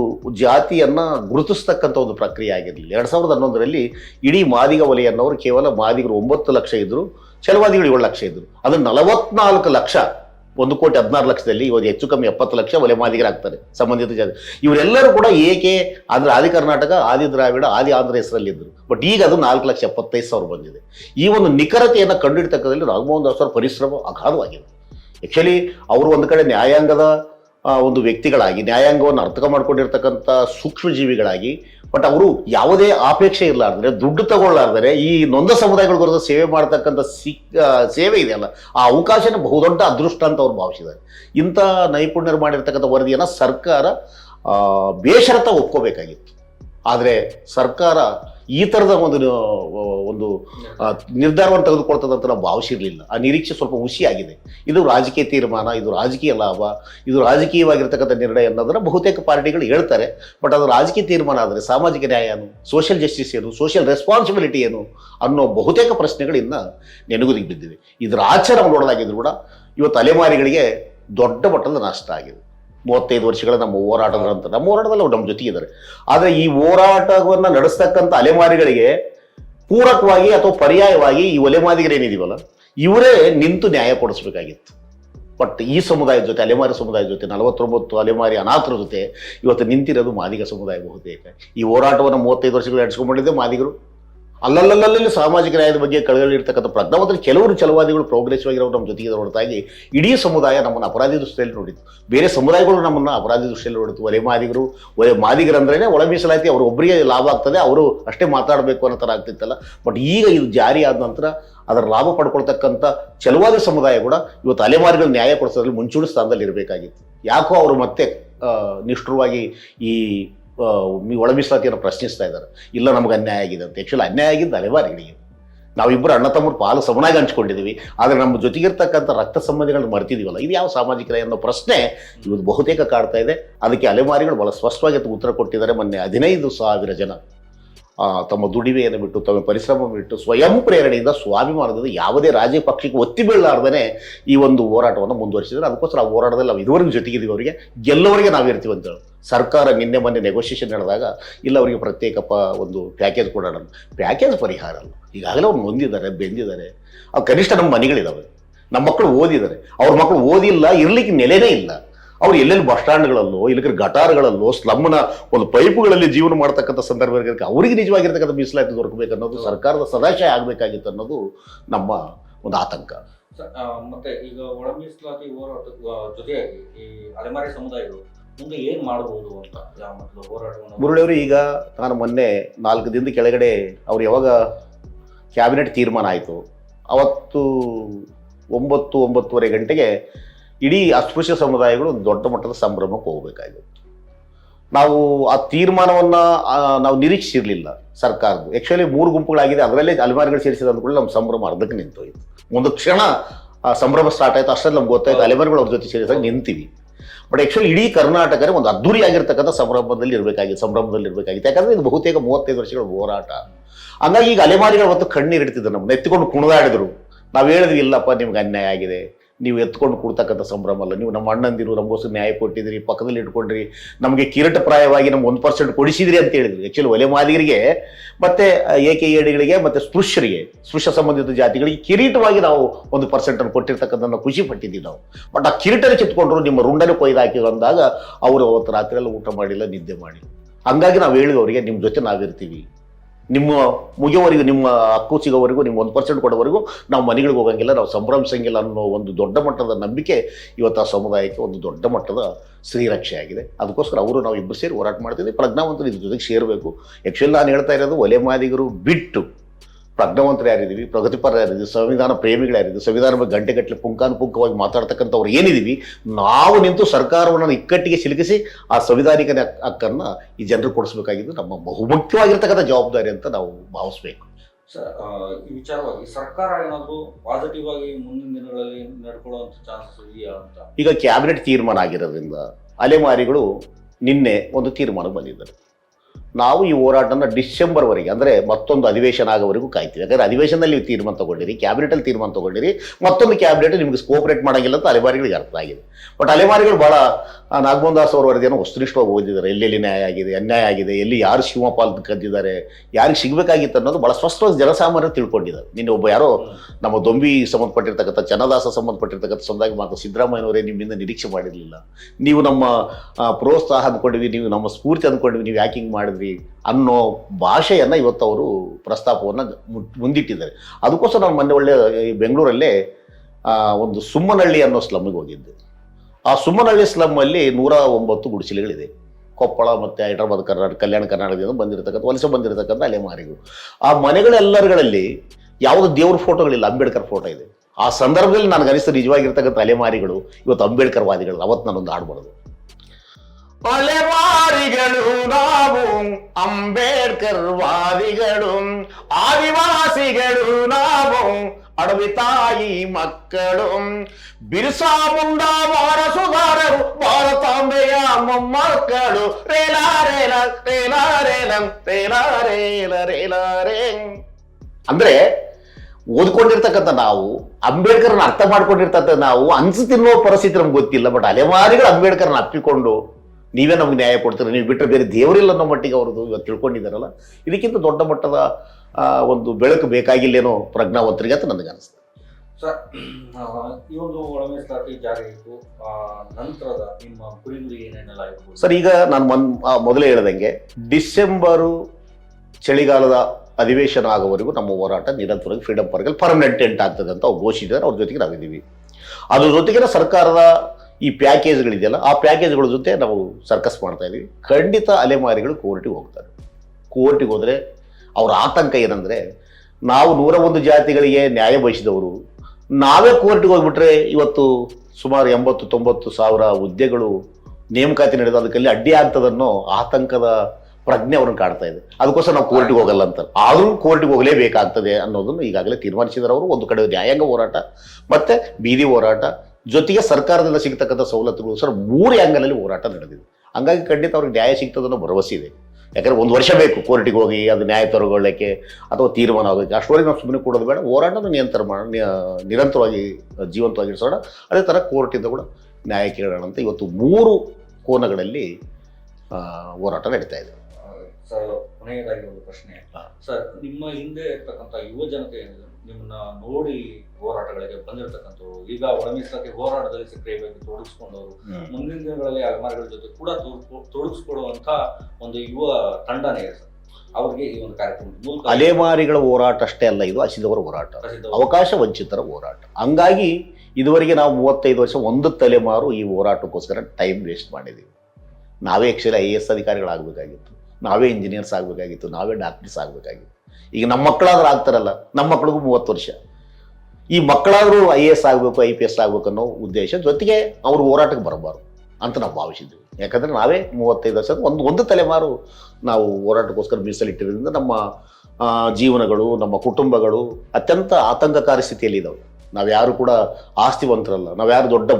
S1: ಜಾತಿಯನ್ನು ಗುರುತಿಸ್ತಕ್ಕಂಥ ಒಂದು ಪ್ರಕ್ರಿಯೆ ಆಗಿರಲಿಲ್ಲ ಎರಡು ಸಾವಿರದ ಹನ್ನೊಂದರಲ್ಲಿ ಇಡೀ ಮಾದಿಗ ವಲಯ ಅನ್ನೋರು ಕೇವಲ ಮಾದಿಗರು ಒಂಬತ್ತು ಲಕ್ಷ ಇದ್ದರು ಚಲವಾದಿಗಳು ಏಳು ಲಕ್ಷ ಇದ್ದರು ಅದು ನಲವತ್ನಾಲ್ಕು ಲಕ್ಷ, ಒಂದು ಕೋಟಿ ಹದಿನಾರು ಲಕ್ಷದಲ್ಲಿ ಇವತ್ತು ಹೆಚ್ಚು ಕಮ್ಮಿ ಎಪ್ಪತ್ತು ಲಕ್ಷ ಒಲೆ ಮಾದಿಗರಾಗ್ತಾರೆ, ಸಂಬಂಧಿತ ಜಾತಿ. ಇವರೆಲ್ಲರೂ ಕೂಡ ಏಕೆ, ಅಂದರೆ ಆದಿ ಕರ್ನಾಟಕ, ಆದಿ ದ್ರಾವಿಡ, ಆದಿ ಆಂಧ್ರ ಹೆಸರಲ್ಲಿದ್ದರು. ಬಟ್ ಈಗ ಅದು ನಾಲ್ಕು ಲಕ್ಷ ಎಪ್ಪತ್ತೈದು ಸಾವಿರ ಬಂದಿದೆ. ಈ ಒಂದು ನಿಖರತೆಯನ್ನು ಕಂಡುಹಿಡ್ತಕ್ಕಂಥದ್ದು ರಾಘಮೋಹನ್ ದಾಸ್ ಅವರ ಪರಿಶ್ರಮ ಅಗಾಧವಾಗಿದೆ. ಆ್ಯಕ್ಚುಲಿ ಅವರು ಒಂದು ಕಡೆ ನ್ಯಾಯಾಂಗದ ಒಂದು ವ್ಯಕ್ತಿಗಳಾಗಿ ನ್ಯಾಯಾಂಗವನ್ನು ಅರ್ಥ ಮಾಡ್ಕೊಂಡಿರ್ತಕ್ಕಂಥ ಸೂಕ್ಷ್ಮ ಜೀವಿಗಳಾಗಿ ಬಟ್ ಅವರು ಯಾವುದೇ ಆಪೇಕ್ಷೆ ಇರಲಾರ್ದರೆ ದುಡ್ಡು ತಗೊಳ್ಳಾರ್ದರೆ ಈ ನೊಂದ ಸಮುದಾಯಗಳಿಗೋಸ್ಕರ ಸೇವೆ ಮಾಡ್ತಕ್ಕಂಥ ಸಿಕ್ ಆ, ಸೇವೆ ಇದೆಯಲ್ಲ ಆ ಅವಕಾಶನ ಬಹುದೊಡ್ಡ ಅದೃಷ್ಟ ಅಂತ ಅವ್ರು ಭಾವಿಸಿದ್ದಾರೆ. ಇಂಥ ನೈಪುಣ್ಯರು ಮಾಡಿರ್ತಕ್ಕಂಥ ವರದಿಯನ್ನು ಸರ್ಕಾರ ಬೇಷರತ ಒಪ್ಕೋಬೇಕಾಗಿತ್ತು. ಆದರೆ ಸರ್ಕಾರ ಈ ಥರದ ಒಂದು ಒಂದು ನಿರ್ಧಾರವನ್ನು ತೆಗೆದುಕೊಳ್ತದಂತ ನಾವು ಭಾವಿಸಿರ್ಲಿಲ್ಲ ಆ ನಿರೀಕ್ಷೆ ಸ್ವಲ್ಪ ಹುಸಿಯಾಗಿದೆ ಇದು ರಾಜಕೀಯ ತೀರ್ಮಾನ, ಇದು ರಾಜಕೀಯ ಲಾಭ, ಇದು ರಾಜಕೀಯವಾಗಿರ್ತಕ್ಕಂಥ ನಿರ್ಣಯ ಅನ್ನೋದನ್ನ ಬಹುತೇಕ ಪಾರ್ಟಿಗಳು ಹೇಳ್ತಾರೆ. ಬಟ್ ಅದು ರಾಜಕೀಯ ತೀರ್ಮಾನ ಆದರೆ ಸಾಮಾಜಿಕ ನ್ಯಾಯ ಏನು ಸೋಷಿಯಲ್ ಜಸ್ಟಿಸ್ ಏನು ಸೋಷಿಯಲ್ ರೆಸ್ಪಾನ್ಸಿಬಿಲಿಟಿ ಏನು ಅನ್ನೋ ಬಹುತೇಕ ಪ್ರಶ್ನೆಗಳಿಂದ ನೆನಗುದಿಗೆ ಬಿದ್ದಿವೆ. ಇದರ ಆಚರಣೆ ನೋಡೋದಾಗಿದ್ರು ಕೂಡ ಇವತ್ತು ಅಲೆಮಾರಿಗಳಿಗೆ ದೊಡ್ಡ ಮಟ್ಟದ ನಷ್ಟ ಆಗಿದೆ. ಮೂವತ್ತೈದು ವರ್ಷಗಳ ನಮ್ಮ ಹೋರಾಟದ ನಂತರ ನಮ್ಮ ಹೋರಾಟದಲ್ಲಿ ಅವ್ರು ನಮ್ಮ ಜೊತೆಗಿದ್ದಾರೆ ಆದರೆ ಈ ಹೋರಾಟವನ್ನ ನಡೆಸ್ತಕ್ಕಂಥ ಅಲೆಮಾರಿಗಳಿಗೆ ಪೂರಕವಾಗಿ ಅಥವಾ ಪರ್ಯಾಯವಾಗಿ ಈ ಒಲೆಮಾದಿಗರೇನಿದೀವಲ್ಲ ಇವರೇ ನಿಂತು ನ್ಯಾಯ ಕೊಡಿಸ್ಬೇಕಾಗಿತ್ತು. ಬಟ್ ಈ ಸಮುದಾಯದ ಜೊತೆ, ಅಲೆಮಾರಿ ಸಮುದಾಯದ ಜೊತೆ, ನಲವತ್ತೊಂಬತ್ತು ಅಲೆಮಾರಿ ಅನಾಥರ ಜೊತೆ ಇವತ್ತು ನಿಂತಿರೋದು ಮಾದಿಗ ಸಮುದಾಯ ಬಹುತೇಕ. ಈ ಹೋರಾಟವನ್ನು ಮೂವತ್ತೈದು ವರ್ಷಗಳು ನಡೆಸ್ಕೊಂಡ್ಬಿಟ್ಟಿದ್ದೆ ಮಾದಿಗರು. ಅಲ್ಲಲ್ಲಲ್ಲಿ ಸಾಮಾಜಿಕ ನ್ಯಾಯದ ಬಗ್ಗೆ ಕಳಗಳಿರ್ತಕ್ಕಂಥ ಪ್ರಜ್ಞಾವಂತರು ಕೆಲವರು ಚಲವಾದಿಗಳು ಪ್ರೋಗ್ರೆಸಿವ್ ನಮ್ಮ ಜೊತೆಗೆ ಹೊರತಾಗಿ ಇಡೀ ಸಮುದಾಯ ನಮ್ಮನ್ನು ಅಪರಾಧಿ ದೃಷ್ಟಿಯಲ್ಲಿ ನೋಡಿತು ಬೇರೆ ಸಮುದಾಯಗಳು ನಮ್ಮನ್ನು ಅಪರಾಧಿ ದೃಷ್ಟಿಯಲ್ಲಿ ನೋಡಿತು ಒಲೆ ಮಾದಿಗರು, ಒಲೆ ಮಾದಿಗರಂದ್ರೇ ಒಳ ಮೀಸಲಾತಿ ಅವರು ಒಬ್ಬರಿಗೆ ಲಾಭ ಆಗ್ತದೆ, ಅವರು ಅಷ್ಟೇ ಮಾತಾಡಬೇಕು ಅನ್ನೋ ಥರ ಆಗ್ತಿತ್ತಲ್ಲ. ಬಟ್ ಈಗ ಇದು ಜಾರಿ ಆದ ನಂತರ ಅದರ ಲಾಭ ಪಡ್ಕೊಳ್ತಕ್ಕಂಥ ಛಲವಾದ ಸಮುದಾಯ ಕೂಡ ಇವತ್ತು ಅಲೆಮಾರಿಗಳು ನ್ಯಾಯ ಕೊಡಿಸೋದ್ರಲ್ಲಿ ಮುಂಚೂಣಿ ಸ್ಥಾನದಲ್ಲಿ ಇರಬೇಕಾಗಿತ್ತು ಯಾಕೋ ಅವರು ಮತ್ತೆ ನಿಷ್ಠುರವಾಗಿ ಈ ಒಳ ಮೀಸಲಾತಿಯನ್ನು ಪ್ರಶ್ನಿಸ್ತಾ ಇದ್ದಾರೆ. ಇಲ್ಲ, ನಮ್ಗೆ ಅನ್ಯಾಯ ಆಗಿದೆ ಅಂತ. ಆ್ಯಕ್ಚುಲಿ ಅನ್ಯಾಯ ಆಗಿದ್ದು ಅಲೆಮಾರಿಗಳಿಗೆ ನಾವಿಬ್ಬರು ಅಣ್ಣ ತಮ್ಮರು ಪಾಲು ಸಮನಾಗಿ ಹಂಚ್ಕೊಂಡಿದ್ದೀವಿ. ಆದರೆ ನಮ್ಮ ಜೊತೆಗಿರ್ತಕ್ಕಂಥ ರಕ್ತ ಸಂಬಂಧಿಗಳನ್ನ ಮರ್ತಿದೀವಲ್ಲ. ಇದು ಯಾವ ಸಾಮಾಜಿಕ ಅನ್ನೋ ಪ್ರಶ್ನೆ ಇವತ್ತು ಬಹುತೇಕ ಕಾಡ್ತಾ ಇದೆ. ಅದಕ್ಕೆ ಅಲೆಮಾರಿಗಳು ಬಹಳ ಸ್ಪಷ್ಟವಾಗಿ ಉತ್ತರ ಕೊಟ್ಟಿದ್ದಾರೆ. ಮೊನ್ನೆ ಹದಿನೈದು ಸಾವಿರ ಜನ ತಮ್ಮ ದುಡಿಮೆಯನ್ನು ಬಿಟ್ಟು, ತಮ್ಮ ಪರಿಶ್ರಮ ಬಿಟ್ಟು, ಸ್ವಯಂ ಪ್ರೇರಣೆಯಿಂದ, ಸ್ವಾಭಿಮಾನದಿಂದ ಯಾವುದೇ ರಾಜ್ಯ ಪಕ್ಷಕ್ಕೆ ಒತ್ತಿ ಬೀಳಲಾರ್ದೇ ಈ ಒಂದು ಹೋರಾಟವನ್ನು ಮುಂದುವರಿಸಿದ್ರೆ ಅದಕ್ಕೋಸ್ಕರ ಆ ಹೋರಾಟದಲ್ಲಿ ನಾವು ಇದುವರೆಗೂ ಜೊತೆಗಿದ್ದೀವಿ ಅವರಿಗೆ. ನಾವು ಇರ್ತೀವಿ ಅಂತ ಹೇಳಿ. ಸರ್ಕಾರ ನಿನ್ನೆ ಮೊನ್ನೆ ನೆಗೋಷಿಯೇಷನ್ ನಡೆದಾಗ, ಇಲ್ಲ, ಅವರಿಗೆ ಪ್ರತ್ಯೇಕ ಪ ಒಂದು ಪ್ಯಾಕೇಜ್ ಕೊಡೋಣ ಪ್ಯಾಕೇಜ್ ಪರಿಹಾರ ಅಲ್ಲ. ಈಗಾಗಲೇ ಅವ್ರು ಹೊಂದಿದ್ದಾರೆ ಬೆಂದಿದ್ದಾರೆ. ಅವ್ರು ಕನಿಷ್ಠ ನಮ್ಮ ಮನೆಗಳಿದ್ದಾವೆ ನಮ್ಮ ಮಕ್ಕಳು ಓದಿದ್ದಾರೆ. ಅವ್ರ ಮಕ್ಕಳು ಓದಿಲ್ಲ, ಇರ್ಲಿಕ್ಕೆ ನೆಲೆನೇ ಇಲ್ಲ. ಅವ್ರು ಎಲ್ಲೆಲ್ಲಿ ಬಸ್ ಸ್ಟ್ಯಾಂಡ್ಗಳಲ್ಲೋ ಇಲ್ಲಕ್ಕೆ ಗಟಾರ್ಗಳಲ್ಲೋ ಸ್ಲಮ್ನ ಒಂದು ಪೈಪ್ಗಳಲ್ಲಿ ಜೀವನ ಮಾಡ್ತಕ್ಕಂಥ ಸಂದರ್ಭ ಅವರಿಗೆ ನಿಜವಾಗಿರ್ತಕ್ಕಂಥ ಮೀಸಲಾತಿ ದೊರಕಬೇಕು ಅನ್ನೋದು ಸರ್ಕಾರದ ಸದಾಶಯ ಆಗಬೇಕಾಗಿತ್ತು ಅನ್ನೋದು ನಮ್ಮ ಒಂದು ಆತಂಕ.
S2: ಮತ್ತೆ ಈಗ ಒಳ ಮೀಸಲಾತಿ ಹೋರಾಟ ಜೊತೆಯಾಗಿ ಈ ಅಲೆಮಾರಿ ಸಮುದಾಯಗಳು ಮುಂದೆ ಏನ್ ಮಾಡಬಹುದು ಅಂತ ಹೋರಾಟವನ್ನು
S1: ಮುರಳಿಯವರು ಈಗ ನಾನು ಮೊನ್ನೆ ನಾಲ್ಕು ದಿನದ ಕೆಳಗಡೆ ಅವ್ರು ಯಾವಾಗ ಕ್ಯಾಬಿನೆಟ್ ತೀರ್ಮಾನ ಆಯಿತು, ಅವತ್ತು ಒಂಬತ್ತು, ಒಂಬತ್ತುವರೆ ಗಂಟೆಗೆ ಇಡೀ ಅಸ್ಪೃಶ್ಯ ಸಮುದಾಯಗಳು ದೊಡ್ಡ ಮಟ್ಟದ ಸಂಭ್ರಮಕ್ಕೆ ಹೋಗಬೇಕಾಗಿತ್ತು. ನಾವು ಆ ತೀರ್ಮಾನವನ್ನು ನಾವು ನಿರೀಕ್ಷಿಸಿರಲಿಲ್ಲ ಸರ್ಕಾರದ್ದು. ಆ್ಯಕ್ಚುಲಿ ಮೂರು ಗುಂಪುಗಳಾಗಿದೆ, ಅದರಲ್ಲೇ ಅಲೆಮಾರಿಗಳು ಸೇರಿಸಿದ ಅಂದ್ಕೊಳ್ಳಿ ನಮ್ಮ ಸಂಭ್ರಮ ಅರ್ಧಕ್ಕೆ ನಿಂತೋಯ್ತು. ಒಂದು ಕ್ಷಣ ಆ ಸಂಭ್ರಮ ಸ್ಟಾರ್ಟ್ ಆಯಿತು, ಅಷ್ಟರಲ್ಲಿ ನಮ್ಗೆ ಗೊತ್ತಾಯ್ತು, ಅಲೆಮಾರಿಗಳು ಅವ್ರ ಜೊತೆ ಸೇರಿದಾಗ ನಿಂತೀವಿ. ಬಟ್ ಆ್ಯಕ್ಚುಲಿ ಇಡೀ ಕರ್ನಾಟಕನೇ ಒಂದು ಅದ್ದೂರಿಯಾಗಿರ್ತಕ್ಕಂಥ ಸಂಭ್ರಮದಲ್ಲಿ ಇರಬೇಕಾಗಿತ್ತು ಸಂಭ್ರಮದಲ್ಲಿ ಇರಬೇಕಾಗಿತ್ತು ಯಾಕಂದ್ರೆ ಇದು ಬಹುತೇಕ ಮೂವತ್ತೈದು ವರ್ಷಗಳ ಹೋರಾಟ. ಹಂಗಾಗಿ ಈಗ ಅಲೆಮಾರಿಗಳು ಮತ್ತು ಕಣ್ಣೀರಿಡ್ತಿದ್ರು ನಮ್ಮನ್ನ, ಎತ್ತಿಕೊಂಡು ಕುಣಿದಾಡಿದ್ರು. ನಾವು ಹೇಳಿದ್ವಿ, ಇಲ್ಲಪ್ಪ, ನಿಮ್ಗೆ ಅನ್ಯಾಯ ಆಗಿದೆ. ನೀವು ಎತ್ಕೊಂಡು ಕೊಡ್ತಕ್ಕಂಥ ಸಂಭ್ರಮ ಅಲ್ಲ. ನೀವು ನಮ್ಮ ಅಣ್ಣಂದಿರು ನಮಗೋಸ್ಕರ ನ್ಯಾಯ ಕೊಟ್ಟಿದ್ರಿ, ಪಕ್ಕದಲ್ಲಿ ಇಟ್ಕೊಂಡ್ರಿ, ನಮಗೆ ಕಿರೀಟಪ್ರಾಯವಾಗಿ ನಮ್ಗೆ ಒಂದು ಪರ್ಸೆಂಟ್ ಕೊಡಿಸಿದ್ರಿ ಅಂತ ಹೇಳಿದ್ರಿ. ಆ್ಯಕ್ಚುಲಿ ಒಲೆ ಮಾದಿಗರಿಗೆ, ಮತ್ತೆ ಏಕೆ ಏಡಿಗಳಿಗೆ, ಮತ್ತೆ ಸ್ಪೃಶ್ಯರಿಗೆ, ಸ್ಪೃಶ್ಯ ಸಂಬಂಧಿತ ಜಾತಿಗಳಿಗೆ ಕಿರೀಟವಾಗಿ ನಾವು ಒಂದು ಪರ್ಸೆಂಟ್ ಅನ್ನು ಕೊಟ್ಟಿರ್ತಕ್ಕಂಥ ಖುಷಿ ಪಟ್ಟಿದ್ದೀವಿ ನಾವು. ಬಟ್ ಆ ಕಿರೀಟನ ಕಿತ್ಕೊಂಡ್ರು ನಿಮ್ಮ ರುಂಡನ ಕೊಯ್ದು ಹಾಕಿ ಅಂದಾಗ, ಅವರು ಅವತ್ತು ರಾತ್ರಿಯೆಲ್ಲ ಊಟ ಮಾಡಿಲ್ಲ, ನಿದ್ದೆ ಮಾಡಿ ಹಂಗಾಗಿ ನಾವು ಹೇಳಿದವರಿಗೆ, ನಿಮ್ಮ ಜೊತೆ ನಾವಿರ್ತೀವಿ. ನಿಮ್ಮ ಮುಗಿಯೋವರೆಗೂ ನಿಮ್ಮ ಹಕ್ಕು ಸಿಗೋವರೆಗೂ, ನಿಮ್ಮ ಒಂದು ಪರ್ಸೆಂಟ್ ಕೊಡೋವರೆಗೂ ನಾವು ಮನೆಗಳಿಗೆ ಹೋಗಂಗಿಲ್ಲ, ನಾವು ಸಂಭ್ರಮಿಸಂಗಿಲ್ಲ ಅನ್ನೋ ಒಂದು ದೊಡ್ಡ ಮಟ್ಟದ ನಂಬಿಕೆ ಇವತ್ತು ಆ ಸಮುದಾಯಕ್ಕೆ ಒಂದು ದೊಡ್ಡ ಮಟ್ಟದ ಶ್ರೀರಕ್ಷೆ ಆಗಿದೆ ಅದಕ್ಕೋಸ್ಕರ ಅವರು ನಾವು ಇಬ್ಬರು ಸೇರಿ ಹೋರಾಟ ಮಾಡ್ತಿದ್ವಿ ಪ್ರಜ್ಞಾವಂತರು ಇದ್ರ ಜೊತೆಗೆ ಸೇರಬೇಕು. ಆ್ಯಕ್ಚುಲಿ ನಾನು ಹೇಳ್ತಾ ಇರೋದು, ಒಲೆ ಮಾದಿಗರು ಬಿಟ್ಟು ಪ್ರಜ್ಞಾವಂತರು ಯಾರಿದ್ದೀವಿ ಪ್ರಗತಿಪರ ಯಾರಿದ್ದೀವಿ ಸಂವಿಧಾನ ಪ್ರೇಮಿಗಳು ಯಾರಿದ್ದೀವಿ ಸಂವಿಧಾನ ಬಗ್ಗೆ ಗಂಟೆಗಟ್ಟಲೆ ಪುಂಕಾನುಪುಂಕವಾಗಿ ಮಾತಾಡ್ತಕ್ಕಂಥವ್ರು ಏನಿದ್ದೀವಿ ನಾವು ನಿಂತು ಸರ್ಕಾರವನ್ನು ಇಕ್ಕಟ್ಟಿಗೆ ಸಿಲುಕಿಸಿ ಆ ಸಂವಿಧಾನಿಕ ಹಕ್ಕನ್ನು ಈ ಜನರು ಕೊಡಿಸಬೇಕಾಗಿದ್ದು ನಮ್ಮ ಬಹುಮುಖ್ಯವಾಗಿರ್ತಕ್ಕಂಥ ಜವಾಬ್ದಾರಿ ಅಂತ ನಾವು ಭಾವಿಸ್ಬೇಕು.
S2: ಈ ವಿಚಾರವಾಗಿ ಸರ್ಕಾರ ಏನಾದರೂ ಪಾಸಿಟಿವ್ ಆಗಿ ಮುಂದಿನ ದಿನಗಳಲ್ಲಿ ನಡ್ಕೊಳ್ಳುವಂಥ ಚಾನ್ಸಸ್ ಇದೆಯಾ ಅಂತ?
S1: ಈಗ ಕ್ಯಾಬಿನೆಟ್ ತೀರ್ಮಾನ ಆಗಿರೋದ್ರಿಂದ ಅಲೆಮಾರಿಗಳು ನಿನ್ನೆ ಒಂದು ತೀರ್ಮಾನ ಬಂದಿದ್ದಾರೆ. ನಾವು ಈ ಹೋರಾಟನ ಡಿಸೆಂಬರ್ವರೆಗೆ, ಅಂದರೆ ಮತ್ತೊಂದು ಅಧಿವೇಶನ ಆಗೋವರೆಗೂ ಕಾಯ್ತೀವಿ. ಯಾಕಂದರೆ ಅಧಿವೇಶನದಲ್ಲಿ ತೀರ್ಮಾನ ತಗೊಂಡಿರಿ, ಕ್ಯಾಬಿನೆಟಲ್ಲಿ ತೀರ್ಮಾನ ತಗೊಂಡಿರಿ, ಮತ್ತೊಂದು ಕ್ಯಾಬಿನೆಟ್ ನಿಮಗೆ ಸ್ಕೋಪರೇಟ್ ಮಾಡೋಂಗಿಲ್ಲ ಅಂತ ಅಲೆಮಾರಿಗಳಿಗೆ ಅರ್ಥ ಆಗಿದೆ. ಬಟ್ ಅಲೆಮಾರಿಗಳು ಭಾಳ ನಾಗಮೋಹನ್ ದಾಸ್ ಅವರ ವರದಿಯನ್ನು ವಸ್ತುನಿಷ್ಠವಾಗಿ ಓದಿದ್ದಾರೆ. ಎಲ್ಲೆಲ್ಲಿ ನ್ಯಾಯ ಆಗಿದೆ, ಅನ್ಯಾಯ ಆಗಿದೆ, ಎಲ್ಲಿ ಯಾರು ಶಿವಪಾಲ್ ಕದ್ದಿದ್ದಾರೆ, ಯಾರಿಗೆ ಸಿಗಬೇಕಾಗಿತ್ತು ಅನ್ನೋದು ಭಾಳ ಸ್ಪಷ್ಟವಾಗಿ ಜನಸಾಮಾನ್ಯರು ತಿಳ್ಕೊಂಡಿದ್ದಾರೆ. ನಿನ್ನೆ ಒಬ್ಬ ಯಾರೋ ನಮ್ಮ ದೊಂಬಿ ಸಂಬಂಧಪಟ್ಟಿರ್ತಕ್ಕಂಥ, ಚನ್ನದಾಸ ಸಂಬಂಧಪಟ್ಟಿರ್ತಕ್ಕಂಥ ಸಂದಾಗಿ ಮಾತು ಸಿದ್ದರಾಮಯ್ಯನವರೇ ನಿಮ್ಮಿಂದ ನಿರೀಕ್ಷೆ ಮಾಡಿರಲಿಲ್ಲ. ನೀವು ನಮ್ಮ ಪ್ರೋತ್ಸಾಹ ಅಂದ್ಕೊಂಡಿವಿ ನೀವು ನಮ್ಮ ಸ್ಫೂರ್ತಿ ಅಂದ್ಕೊಂಡಿವಿ ನೀವು ಯಾಕಿಂಗ್ ಮಾಡಿದ್ರಿ? ಅನ್ನೋ ಭಾಷೆಯನ್ನು ಇವತ್ತು ಅವರು ಪ್ರಸ್ತಾಪವನ್ನು ಮುಂದಿಟ್ಟಿದ್ದಾರೆ. ಅದಕ್ಕೋಸ್ಕರ ನಾನು ಮೊನ್ನೆ ಒಳ್ಳೆ ಬೆಂಗಳೂರಲ್ಲೇ ಒಂದು ಸುಮ್ಮನಹಳ್ಳಿ ಅನ್ನೋ ಸ್ಲಮ್ಮಿಗೆ ಹೋಗಿದ್ದೆ. ಆ ಸುಮ್ಮನಹಳ್ಳಿ ಸ್ಲಮ್ಮಲ್ಲಿ ನೂರ ಒಂಬತ್ತು ಗುಡಿಸಲುಗಳಿದೆ. ಕೊಪ್ಪಳ ಮತ್ತು ಹೈದರಾಬಾದ್ ಕರ್ನಾಟಕ, ಕಲ್ಯಾಣ ಕರ್ನಾಟಕದಿಂದ ಬಂದಿರತಕ್ಕಂಥ, ವಲಸೆ ಬಂದಿರತಕ್ಕಂಥ ಅಲೆಮಾರಿಗಳು ಆ ಮನೆಗಳೆಲ್ಲರುಗಳಲ್ಲಿ ಯಾವುದು ದೇವ್ರ ಫೋಟೋಗಳಿಲ್ಲ ಅಂಬೇಡ್ಕರ್ ಫೋಟೋ ಇದೆ. ಆ ಸಂದರ್ಭದಲ್ಲಿ ನನಗೆ ಅನಿಸ್ತು ನಿಜವಾಗಿರ್ತಕ್ಕಂಥ ಅಲೆಮಾರಿಗಳು ಇವತ್ತು ಅಂಬೇಡ್ಕರ್ ವಾದಿಗಳು, ಅವತ್ತು ನಾನೊಂದು ಆಡ್ಬಾರ್ದು ಅಲೆಮಾರಿಗಳು ನಾವು ಅಂಬೇಡ್ಕರ್ ವಾದಿಗಳು ಆದಿವಾಸಿಗಳು ನಾವು ಅಡವಿ ತಾಯಿ ಮಕ್ಕಳು ಬಿರ್ಸಾ ಮುಂಡ ವಾರಸುದಾರರು ಭಾರತಾಂಬೆಯ ಮೊಮ್ಮಕ್ಕಳು ರೇಲ ರೇಲ ರೇಲ ರೇಲ ರೇಲ ರೇಲ ರೇಲ ರೇ ಅಂದ್ರೆ ಓದ್ಕೊಂಡಿರ್ತಕ್ಕಂಥ ನಾವು ಅಂಬೇಡ್ಕರ್ನ ಅರ್ಥ ಮಾಡ್ಕೊಂಡಿರ್ತಕ್ಕಂಥ ನಾವು, ಅನ್ಸು ತಿನ್ನುವ ಪರಿಸ್ಥಿತಿ ನಮ್ಗೆ ಗೊತ್ತಿಲ್ಲ ಬಟ್ ಅಲೆಮಾರಿಗಳು ಅಂಬೇಡ್ಕರ್ನ ಅಪ್ಪಿಕೊಂಡು ನೀವೇ ನಮ್ಗೆ ನ್ಯಾಯ ಕೊಡ್ತೀರ ನೀವು ಬಿಟ್ಟರೆ ಬೇರೆ ದೇವರಿಲ್ಲ ಅನ್ನೋ ಮಟ್ಟಿಗೆ ಅವರು ಇವತ್ತು ತಿಳ್ಕೊಂಡಿದ್ದಾರಲ್ಲ ಇದಕ್ಕಿಂತ ದೊಡ್ಡ ಮಟ್ಟದ ಒಂದು ಬೆಳಕು ಬೇಕಾಗಿಲ್ಲೇನೋ ಪ್ರಜ್ಞಾವಂತರಿಗೆ ಅಂತ ನನಗೆ ಅನಿಸ್ತದೆ
S2: ಸರ್ ಈ ಒಂದು ಒಳ ಮೀಸಲಾತಿ ಜಾರಿ ಇತ್ತು. ನಂತರದ ನಿಮ್ಮ ಗುರಿ ಗುರಿ ಏನೇನೆಲ್ಲ ಇರ್ಬೋದು?
S1: ಸರ್ ಈಗ ನಾನು ಮನ್ ಮೊದಲೇ ಹೇಳ್ದಂಗೆ ಡಿಸೆಂಬರು ಚಳಿಗಾಲದ ಅಧಿವೇಶನ ಆಗೋವರೆಗೂ ನಮ್ಮ ಹೋರಾಟ ನಿರಂತರವಾಗಿ ಫ್ರೀಡಮ್ ಪಾರ್ಕಲ್ಲಿ ಪರ್ಮನೆಂಟ್ ಟೆಂಟ್ ಆಗ್ತದೆ ಅಂತ ಅವ್ರು ಘೋಷಿಸಿದ್ದಾರೆ ಅವ್ರ ಜೊತೆಗೆ ನಾವಿದ್ದೀವಿ. ಅದ್ರ ಜೊತೆಗೆ ಸರ್ಕಾರದ ಈ ಪ್ಯಾಕೇಜ್ಗಳಿದೆಯಲ್ಲ, ಆ ಪ್ಯಾಕೇಜ್ಗಳ ಜೊತೆ ನಾವು ಸರ್ಕಸ್ ಮಾಡ್ತಾ ಇದ್ದೀವಿ ಖಂಡಿತ ಅಲೆಮಾರಿಗಳು ಕೋರ್ಟಿಗೆ ಹೋಗ್ತಾರೆ. ಕೋರ್ಟಿಗೆ ಹೋದರೆ ಅವರ ಆತಂಕ ಏನಂದರೆ, ನಾವು ನೂರ ಒಂದು ಜಾತಿಗಳಿಗೆ ನ್ಯಾಯ ಬಯಸಿದವರು, ನಾವೇ ಕೋರ್ಟಿಗೆ ಹೋಗ್ಬಿಟ್ರೆ ಇವತ್ತು ಸುಮಾರು ಎಂಬತ್ತು, ತೊಂಬತ್ತು ಸಾವಿರ ಹುದ್ದೆಗಳು ನೇಮಕಾತಿ ನಡೆದು ಅದಕ್ಕೆಲ್ಲಿ ಅಡ್ಡಿ ಆಗ್ತದನ್ನೋ ಆತಂಕದ ಪ್ರಜ್ಞೆ ಅವ್ರನ್ನ ಕಾಡ್ತಾ ಇದೆ. ಅದಕ್ಕೋಸ್ಕರ ನಾವು ಕೋರ್ಟಿಗೆ ಹೋಗಲ್ಲ ಅಂತ. ಆದರೂ ಕೋರ್ಟಿಗೆ ಹೋಗಲೇಬೇಕಾಗ್ತದೆ ಅನ್ನೋದನ್ನು ಈಗಾಗಲೇ ತೀರ್ಮಾನಿಸಿದ್ರು ಅವರು. ಒಂದು ಕಡೆ ನ್ಯಾಯಾಂಗ ಹೋರಾಟ, ಮತ್ತು ಬೀದಿ ಹೋರಾಟ ಜೊತೆಗೆ ಸರ್ಕಾರದಿಂದ ಸಿಗ್ತಕ್ಕಂಥ ಸವಲತ್ತುಗಳು ಸರ್ ಮೂರು ಆ್ಯಂಗಲಲ್ಲಿ ಹೋರಾಟ ನಡೆದಿದೆ. ಹಂಗಾಗಿ ಖಂಡಿತ ಅವ್ರಿಗೆ ನ್ಯಾಯ ಸಿಗ್ತದನ್ನೋ ಭರವಸೆ ಇದೆ. ಯಾಕಂದ್ರೆ ಒಂದು ವರ್ಷ ಬೇಕು ಕೋರ್ಟಿಗೆ ಹೋಗಿ ಅದು ನ್ಯಾಯ ತಗೊಳ್ಳೋಕ್ಕೆ ಅಥವಾ ತೀರ್ಮಾನ ಆಗೋಕ್ಕೆ. ಅಷ್ಟೊಳಗೆ ನಾವು ಸುಮ್ಮನೆ ಕೊಡೋದು ಬೇಡ. ಹೋರಾಟನ ನಿಯಂತ್ರಣ ಮಾಡ ನಿರಂತರವಾಗಿ ಜೀವಂತವಾಗಿರಿಸೋಣ. ಅದೇ ಥರ ಕೋರ್ಟಿಂದ ಕೂಡ ನ್ಯಾಯ ಕೇಳೋಣ ಅಂತ ಇವತ್ತು ಮೂರು ಕೋನಗಳಲ್ಲಿ ಹೋರಾಟ ನಡೀತಾ ಇದೆ.
S2: ಸರ್ ಕೊನೆಯದಾಗಿ ಒಂದು ಪ್ರಶ್ನೆ. ಸರ್ ನಿಮ್ಮ ಹಿಂದೆ ಇರ್ತಕ್ಕಂಥ ಯುವ ಜನತೆ ಏನಿದೆ? ನಿಮ್ಮನ್ನ ನೋಡಿ ಹೋರಾಟಗಳಿಗೆ ಬಂದಿರತಕ್ಕಂಥವ್ರು. ಈಗ ಒಳಮಿಸಕ್ಕೆ ಹೋರಾಟದಲ್ಲಿ ಸಕ್ರಿಯವಾಗಿ ತೊಡಗಿಸ್ಕೊಂಡವರು ಮುಂದಿನ ದಿನಗಳಲ್ಲಿ ಅಲೆಮಾರಿಗಳ ಜೊತೆ ಕೂಡ ತೊಡಗು- ತೊಡಗಿಸ್ಕೊಳ್ಳುವಂತ ಒಂದು ಯುವ ತಂಡನೇ ಇದೆ. ಸರ್ ಅವ್ರಿಗೆ ಈ ಒಂದು ಕಾರ್ಯಕ್ರಮ
S1: ಅಲೆಮಾರಿಗಳ ಹೋರಾಟ ಅಷ್ಟೇ ಅಲ್ಲ ಇದು ಹಸಿದವರ ಹೋರಾಟ. ಅವಕಾಶ ವಂಚಿತರ ಹೋರಾಟ. ಹಂಗಾಗಿ ಇದುವರೆಗೆ ನಾವು ಮೂವತ್ತೈದು ವರ್ಷ ಒಂದು ತಲೆಮಾರು ಈ ಹೋರಾಟಕ್ಕೋಸ್ಕರ ಟೈಮ್ ವೇಸ್ಟ್ ಮಾಡಿದ್ದೀವಿ ನಾವೇ ಆ್ಯಕ್ಚುಲಿ ಐ ಎ ಎಸ್ ಅಧಿಕಾರಿಗಳಾಗಬೇಕಾಗಿತ್ತು. ನಾವೇ ಇಂಜಿನಿಯರ್ಸ್ ಆಗಬೇಕಾಗಿತ್ತು. ನಾವೇ ಡಾಕ್ಟರ್ಸ್ ಆಗಬೇಕಾಗಿತ್ತು. ಈಗ ನಮ್ಮ ಮಕ್ಕಳಾದ್ರೂ ಆಗ್ತಾರಲ್ಲ ನಮ್ಮ ಮಕ್ಕಳಿಗೂ ಮೂವತ್ತು ವರ್ಷ. ಈ ಮಕ್ಕಳಾದರೂ ಐ ಎ ಎಸ್ ಆಗಬೇಕು, ಐ ಪಿ ಎಸ್ ಆಗಬೇಕು ಅನ್ನೋ ಉದ್ದೇಶ ಜೊತೆಗೆ ಅವರು ಹೋರಾಟಕ್ಕೆ ಬರಬಾರ್ದು ಅಂತ ನಾವು ಭಾವಿಸಿದ್ವಿ ಯಾಕಂದರೆ ನಾವೇ ಮೂವತ್ತೈದು ವರ್ಷದ ಒಂದು ಒಂದು ತಲೆಮಾರು ನಾವು ಹೋರಾಟಕ್ಕೋಸ್ಕರ ಮೀಸಲಿಟ್ಟಿರೋದ್ರಿಂದ ನಮ್ಮ ಜೀವನಗಳು, ನಮ್ಮ ಕುಟುಂಬಗಳು ಅತ್ಯಂತ ಆತಂಕಕಾರಿ ಸ್ಥಿತಿಯಲ್ಲಿ ನಾವು ಯಾರು ಕೂಡ ಆಸ್ತಿವಂತರಲ್ಲ ನಾವು ಯಾರು ದೊಡ್ಡ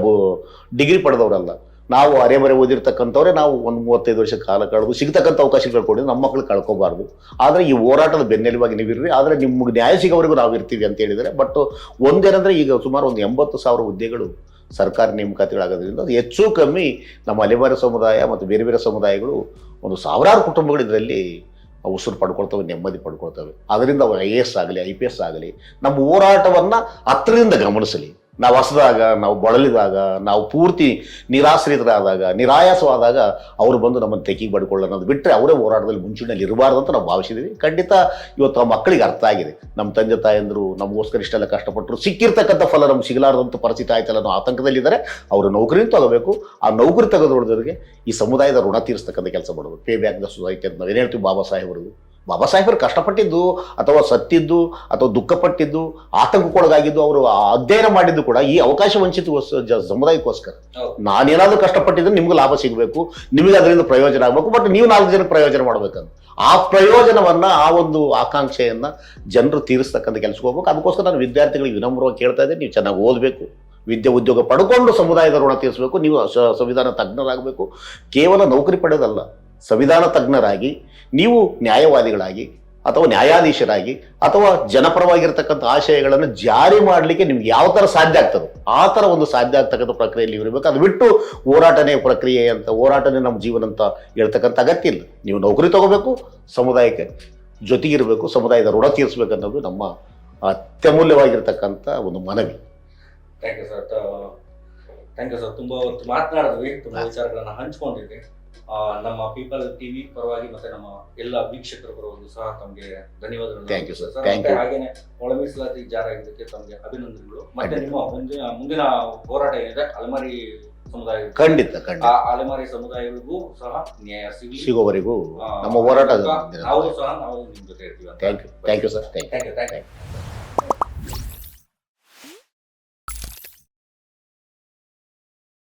S1: ಡಿಗ್ರಿ ಪಡೆದವರಲ್ಲ ನಾವು ಅರೆಬರೆ ಓದಿರ್ತಕ್ಕಂಥವ್ರೆ ನಾವು ಒಂದು ಮೂವತ್ತೈದು ವರ್ಷ ಕಾಲ ಕಳೆದು ಸಿಗ್ತಕ್ಕಂಥ ಅವಕಾಶಗಳು ಕೊಡಿದ್ರೆ ನಮ್ಮ ಮಕ್ಕಳು ಕಳ್ಕೋಬಾರ್ದು. ಆದರೆ ಈ ಹೋರಾಟದ ಬೆನ್ನೆಲುವಾಗಿ ನೀವಿರ್ರಿ ಆದರೆ ನಿಮ್ಗೆ ನ್ಯಾಯ ಸಿಗೋವರೆಗೂ ನಾವು ಇರ್ತೀವಿ ಅಂತ ಹೇಳಿದರೆ ಬಟ್ ಒಂದೇನಂದ್ರೆ ಈಗ ಸುಮಾರು ಒಂದು ಎಂಬತ್ತು ಸಾವಿರ ಹುದ್ದೆಗಳು ಸರ್ಕಾರಿ ನೇಮಕಾತಿಗಳಾಗೋದ್ರಿಂದ ಅದು ಹೆಚ್ಚು ಕಮ್ಮಿ ನಮ್ಮ ಅಲೆಮಾರಿ ಸಮುದಾಯ ಮತ್ತು ಬೇರೆ ಬೇರೆ ಸಮುದಾಯಗಳು ಒಂದು ಸಾವಿರಾರು ಕುಟುಂಬಗಳು ಇದರಲ್ಲಿ ಉಸಿರು ಪಡ್ಕೊಳ್ತವೆ, ನೆಮ್ಮದಿ ಪಡ್ಕೊಳ್ತವೆ. ಅದರಿಂದ ಐ ಎ ಎಸ್ ಆಗಲಿ, ಐ ಪಿ ಎಸ್ ಆಗಲಿ, ನಮ್ಮ ಹೋರಾಟವನ್ನು ಹತ್ತಿರದಿಂದ ಗಮನಿಸಲಿ. ನಾವು ಹಸಿದಾಗ, ನಾವು ಬಳಲಿದಾಗ, ನಾವು ಪೂರ್ತಿ ನಿರಾಶ್ರಿತರಾದಾಗ, ನಿರಾಯಾಸವಾದಾಗ ಅವರು ಬಂದು ನಮ್ಮನ್ನು ತೇಕಿಗೆ ಬಡ್ಕೊಳ್ಳೋ ಅನ್ನೋದು ಬಿಟ್ಟರೆ ಅವರೇ ಹೋರಾಟದಲ್ಲಿ ಮುಂಚೂಣಿಯಲ್ಲಿ ಇರಬಾರ್ದು ಅಂತ ನಾವು ಭಾವಿಸಿದ್ದೀವಿ ಖಂಡಿತ ಇವತ್ತು ಆ ಮಕ್ಕಳಿಗೆ ಅರ್ಥ ಆಗಿದೆ. ನಮ್ಮ ತಂದೆ ತಾಯಂದರು ನಮಗೋಸ್ಕರ ಇಷ್ಟೆಲ್ಲ ಕಷ್ಟಪಟ್ಟರು ಸಿಕ್ಕಿರ್ತಕ್ಕಂಥ ಫಲ ನಮ್ಗೆ ಸಿಗಲಾರ್ದಂಥ ಪರಿಸ್ಥಿತಿ ಆಯ್ತಲ್ಲ ಅನ್ನೋ ಆತಂಕದಲ್ಲಿದ್ದಾರೆ. ಅವರು ನೌಕರಿನ ತಗೋಬೇಕು. ಆ ನೌಕರಿ ತೆಗೆದೊಡ್ದವ್ರಿಗೆ ಈ ಸಮುದಾಯದ ಋಣ ತೀರಿಸ್ತಕ್ಕಂಥ ಕೆಲಸ ಮಾಡೋದು ಪೇ ಬ್ಯಾಕ್ ದ ಸೊಸೈಟಿ ಅಂತ ನಾವು ಏನು ಹೇಳ್ತೀವಿ ಬಾಬಾ ಸಾಹೇಬರು ಬಾಬಾ ಸಾಹೇಬರು ಕಷ್ಟಪಟ್ಟಿದ್ದು ಅಥವಾ ಸತ್ತಿದ್ದು ಅಥವಾ ದುಃಖಪಟ್ಟಿದ್ದು ಆತಂಕಕ್ಕೊಳಗಾಗಿದ್ದು ಅವರು ಅಧ್ಯಯನ ಮಾಡಿದ್ದು ಕೂಡ ಈ ಅವಕಾಶ ವಂಚಿತ ಸಮುದಾಯಕ್ಕೋಸ್ಕರ. ನಾನೇನಾದರೂ ಕಷ್ಟಪಟ್ಟಿದ್ರೆ ನಿಮ್ಗೆ ಲಾಭ ಸಿಗಬೇಕು ನಿಮಗೆ ಅದರಿಂದ ಪ್ರಯೋಜನ ಆಗಬೇಕು ಬಟ್ ನೀವು ನಾಲ್ಕು ಜನಕ್ಕೆ ಪ್ರಯೋಜನ ಮಾಡ್ಬೇಕಂತ. ಆ ಪ್ರಯೋಜನವನ್ನ ಆ ಒಂದು ಆಕಾಂಕ್ಷೆಯನ್ನ ಜನರು ತೀರಿಸ್ತಕ್ಕಂಥ ಕೆಲಸಕ್ಕೆ ಹೋಗ್ಬೇಕು. ಅದಕ್ಕೋಸ್ಕರ ನಾನು ವಿದ್ಯಾರ್ಥಿಗಳಿಗೆ ವಿನಮ್ರವಾಗಿ ಕೇಳ್ತಾ ಇದ್ದೀನಿ. ನೀವು ಚೆನ್ನಾಗಿ ಓದಬೇಕು ವಿದ್ಯೆ ಉದ್ಯೋಗ ಪಡ್ಕೊಂಡು ಸಮುದಾಯದ ಋಣ ತೀರಿಸಬೇಕು ನೀವು ಸಂವಿಧಾನ ತಜ್ಞರಾಗಬೇಕು. ಕೇವಲ ನೌಕರಿ ಪಡೆಯೋದಲ್ಲ ಸಂವಿಧಾನ ತಜ್ಞರಾಗಿ ನೀವು ನ್ಯಾಯವಾದಿಗಳಾಗಿ ಅಥವಾ ನ್ಯಾಯಾಧೀಶರಾಗಿ ಅಥವಾ ಜನಪರವಾಗಿರ್ತಕ್ಕಂಥ ಆಶಯಗಳನ್ನು ಜಾರಿ ಮಾಡಲಿಕ್ಕೆ ನಿಮ್ಗೆ ಯಾವ ಥರ ಸಾಧ್ಯ ಆಗ್ತದೆ? ಆ ಥರ ಒಂದು ಸಾಧ್ಯ ಆಗ್ತಕ್ಕಂಥ ಪ್ರಕ್ರಿಯೆಯಲ್ಲಿ ಇರಬೇಕು. ಅದು ಬಿಟ್ಟು ಹೋರಾಟನೇ ಪ್ರಕ್ರಿಯೆ ಅಂತ ಹೋರಾಟನೇ ನಮ್ಮ ಜೀವನ ಅಂತ ಹೇಳ್ತಕ್ಕಂಥ ಅಗತ್ಯ ಇಲ್ಲ. ನೀವು ನೌಕರಿ ತಗೋಬೇಕು ಸಮುದಾಯಕ್ಕೆ ಜೊತೆಗಿರಬೇಕು ಸಮುದಾಯದ ಋಣ ತೀರಿಸಬೇಕು ಅನ್ನೋದು ನಮ್ಮ ಅತ್ಯಮೂಲ್ಯವಾಗಿರ್ತಕ್ಕಂಥ ಒಂದು ಮನವಿ.
S2: Thank you sir thank you sir ತುಂಬ ಮಾತನಾಡಿದ್ವಿ. ತುಂಬ ವಿಚಾರಗಳನ್ನು ಹಂಚ್ಕೊಂಡಿದ್ದೆ ಹಂಚ್ಕೊಂಡಿದ್ವಿ. ನಮ್ಮ ಪೀಪಲ್ ಟಿವಿ ಪರವಾಗಿ ಮತ್ತೆ ನಮ್ಮ ಎಲ್ಲ ವೀಕ್ಷಕರ ಪರವಾಗಿ ಸಹ ತಮಗೆ ಧನ್ಯವಾದಗಳು. ಹಾಗೇನೆ ಒಳ ಜಾರಾಗಿದ್ದಕ್ಕೆ ತಮಗೆ ಅಭಿನಂದನೆಗಳು. ಮತ್ತೆ ನಿಮ್ಮ ಮುಂದಿನ ಮುಂದಿನ ಹೋರಾಟ ಏನಿದೆ? ಅಲೆಮಾರಿ ಸಮುದಾಯ
S1: ಖಂಡಿತ ಖಂಡಿತ.
S2: ಆ ಅಲೆಮಾರಿ ಸಮುದಾಯಗಳಿಗೂ ಸಹ ನ್ಯಾಯ ಸಿಗಲಿ.
S1: ಸಿಗೋವರೆಗೂ ನಮ್ಮ ಹೋರಾಟ
S2: ನಾವು ಸಹ ನಾವು ನಿಮ್ ಜೊತೆ ಇರ್ತೀವಿ
S1: thank you thank you sir
S2: thank you thank you